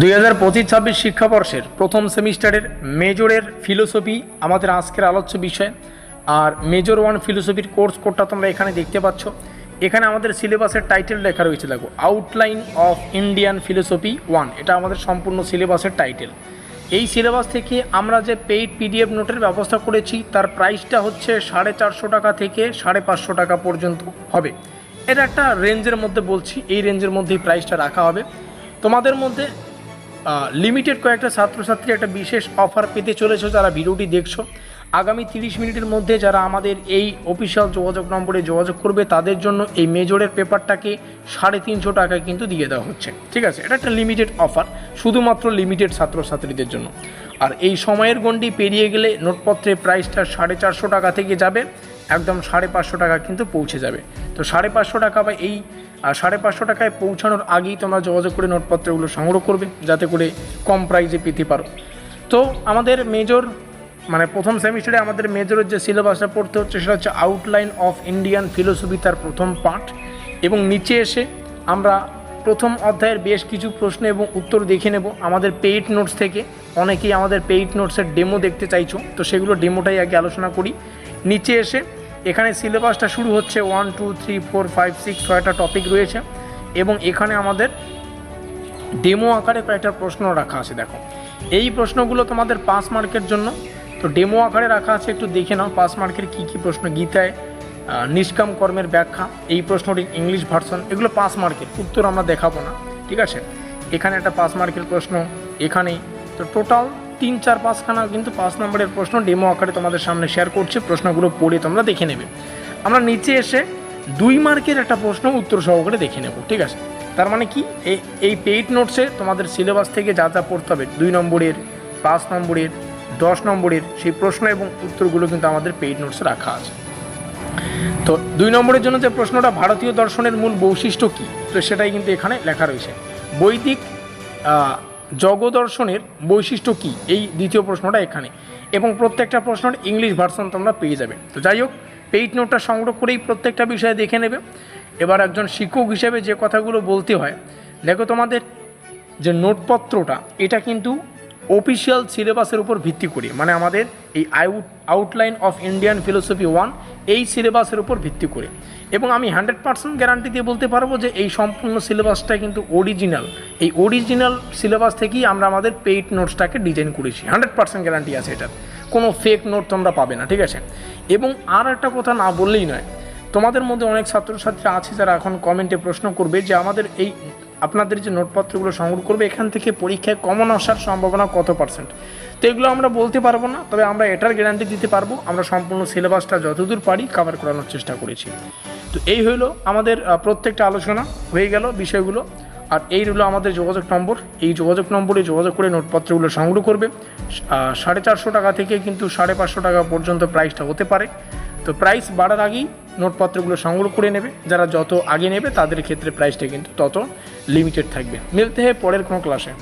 দুই হাজার পঁচিশ, ছাব্বিশ শিক্ষাবর্ষের প্রথম সেমিস্টারের মেজরের ফিলোসফি আমাদের আজকের আলোচ্য বিষয়। আর মেজর ওয়ান ফিলোসফির কোর্স কোডটা তোমরা এখানে দেখতে পাচ্ছ। এখানে আমাদের সিলেবাসের টাইটেল লেখা রয়েছে, দেখো, outline of Indian philosophy one, এটা আমাদের সম্পূর্ণ সিলেবাসের টাইটেল। এই সিলেবাস থেকে আমরা যে পেইড পিডিএফ নোটের ব্যবস্থা করেছি, তার প্রাইসটা হচ্ছে সাড়ে চারশো টাকা থেকে সাড়ে পাঁচশো টাকা পর্যন্ত হবে। এটা একটা রেঞ্জের মধ্যে বলছি, এই রেঞ্জের মধ্যেই প্রাইসটা রাখা হবে। তোমাদের মধ্যে লিমিটেড কয়েকটা ছাত্রছাত্রী একটা বিশেষ অফার পেতে চলেছে, যারা ভিডিওটি দেখছ। আগামী তিরিশ মিনিটের মধ্যে যারা আমাদের এই অফিসিয়াল যোগাযোগ নম্বরে যোগাযোগ করবে, তাদের জন্য এই মেজরের পেপারটাকে সাড়ে তিনশো টাকায় কিন্তু দিয়ে দেওয়া হচ্ছে। ঠিক আছে? এটা একটা লিমিটেড অফার শুধুমাত্র লিমিটেড ছাত্রছাত্রীদের জন্য। আর এই সময়ের গণ্ডি পেরিয়ে গেলে নোটপত্রের প্রাইসটা সাড়ে চারশো টাকা থেকে যাবে, একদম সাড়ে পাঁচশো টাকা কিন্তু পৌঁছে যাবে। তো সাড়ে পাঁচশো টাকা বা এই আহ, সাড়ে পাঁচশো টাকায় পৌঁছানোর আগেই তোমরা যোগাযোগ করে নোটপত্রগুলো সংগ্রহ করবে যাতে করে কম প্রাইজে পেতে পারো। তো আমাদের মেজর মানে প্রথম সেমিস্টারে আমাদের মেজরের যে সিলেবাসটা পড়তে হচ্ছে সেটা হচ্ছে আউটলাইন অফ ইন্ডিয়ান ফিলোসফি তার প্রথম পার্ট এবং নিচে এসে আমরা প্রথম অধ্যায়ের বেশ কিছু প্রশ্ন এবং উত্তর দেখে নেব। আমাদের পেইড নোটস থেকে অনেকেই আমাদের পেইড নোটসের ডেমো দেখতে চাইছো তো সেগুলো ডেমোটাই আগে আলোচনা করি। নিচে এসে এখানে সিলেবাসটা শুরু হচ্ছে one two three four five six ছয়টা টপিক রয়েছে এবং এখানে আমাদের ডেমো আকারে কয়েকটা প্রশ্ন রাখা আছে, দেখো। এই প্রশ্নগুলো তোমাদের পাস মার্কের জন্য। তো ডেমো আকারে রাখা আছে, একটু দেখে নাও পাস মার্কের কী কী প্রশ্ন, গীতায় নিষ্কাম কর্মের ব্যাখ্যা, এই প্রশ্নটি ইংলিশ ভার্সন এগুলো পাস মার্কের উত্তর আমরা দেখাবো না, ঠিক আছে? এখানে একটা পাস মার্কের প্রশ্ন, এখানেই। তো টোটাল তিন, চার, পাঁচখানা কিন্তু পাঁচ নম্বরের প্রশ্ন ডেমো আকারে তোমাদের সামনে শেয়ার করছি, প্রশ্নগুলো পড়ে তোমরা দেখে নেবে। আমরা নিচে এসে দুই মার্কের একটা প্রশ্ন উত্তর সহকারে দেখে নেব, ঠিক আছে? তার মানে কি? এই পেইড নোটসে তোমাদের সিলেবাস থেকে যা যা পড়তে হবে, দুই নম্বরের, পাঁচ নম্বরের, দশ নম্বরের, সেই প্রশ্ন এবং উত্তরগুলো কিন্তু আমাদের পেইড নোটসে রাখা আছে। তো দুই নম্বরের জন্য যে প্রশ্নটা, ভারতীয় দর্শনের মূল বৈশিষ্ট্য কী? তো সেটাই কিন্তু এখানে লেখা রয়েছে। বৈদিক জগদর্শনের বৈশিষ্ট্য কি? এই দ্বিতীয় প্রশ্নটা এখানে। এবং প্রত্যেকটা প্রশ্নের ইংলিশ ভার্সন তোমরা পেয়ে যাবে। তো যাই হোক পেইড নোটটা সংগ্রহ করেই প্রত্যেকটা বিষয়ে দেখে নেবে। এবার একজন শিক্ষক হিসেবে যে কথাগুলো বলতে হয়, দেখো তোমাদের যে নোটপত্রটা, এটা কিন্তু অফিসিয়াল সিলেবাসের উপর ভিত্তি করে। মানে আমাদের এই out outline of Indian philosophy one এই সিলেবাসের উপর ভিত্তি করে। এবং আমি হান্ড্রেড পার্সেন্ট গ্যারান্টি দিয়ে বলতে পারব যে এই সম্পূর্ণ সিলেবাসটা কিন্তু অরিজিনাল এই অরিজিনাল সিলেবাস থেকেই আমরা আমাদের পেইড নোটসটাকে ডিজাইন করেছি। হান্ড্রেড পার্সেন্ট গ্যারান্টি আছে এটার। কোনো ফেক নোট তোমরা পাবে না, ঠিক আছে? এবং আর একটা কথা না বললেই নয়, তোমাদের মধ্যে অনেক ছাত্রছাত্রী আছে যারা এখন কমেন্টে প্রশ্ন করবে যে আমাদের এই আপনাদের যে নোটপত্রগুলো সংগ্রহ করবে, এখান থেকে পরীক্ষায় কমন আসার সম্ভাবনা কত পার্সেন্ট তো এগুলো আমরা বলতে পারব না, তবে আমরা এটার গ্যারান্টি দিতে পারব। আমরা সম্পূর্ণ সিলেবাসটা যতদূর পারি কভার করানোর চেষ্টা করেছি। তো এই হলো আমাদের প্রত্যেকটা আলোচনা। হয়ে গেল বিষয়গুলো। আর এই হলো আমাদের যোগাযোগ নম্বর। এই যোগাযোগ নম্বরে যোগাযোগ করে নোটপত্রগুলো সংগ্রহ করবে। সাড়ে চারশো টাকা থেকে কিন্তু সাড়ে পাঁচশো টাকা পর্যন্ত প্রাইসটা হতে পারে। তো প্রাইস বাড়ার আগেই নোটপত্রগুলো সংগ্রহ করে নেবে। যারা যত আগে নেবে, তাদের ক্ষেত্রে প্রাইসটা কিন্তু তত লিমিটেড থাকবে। মিলতে হয় পরের কোনো ক্লাসে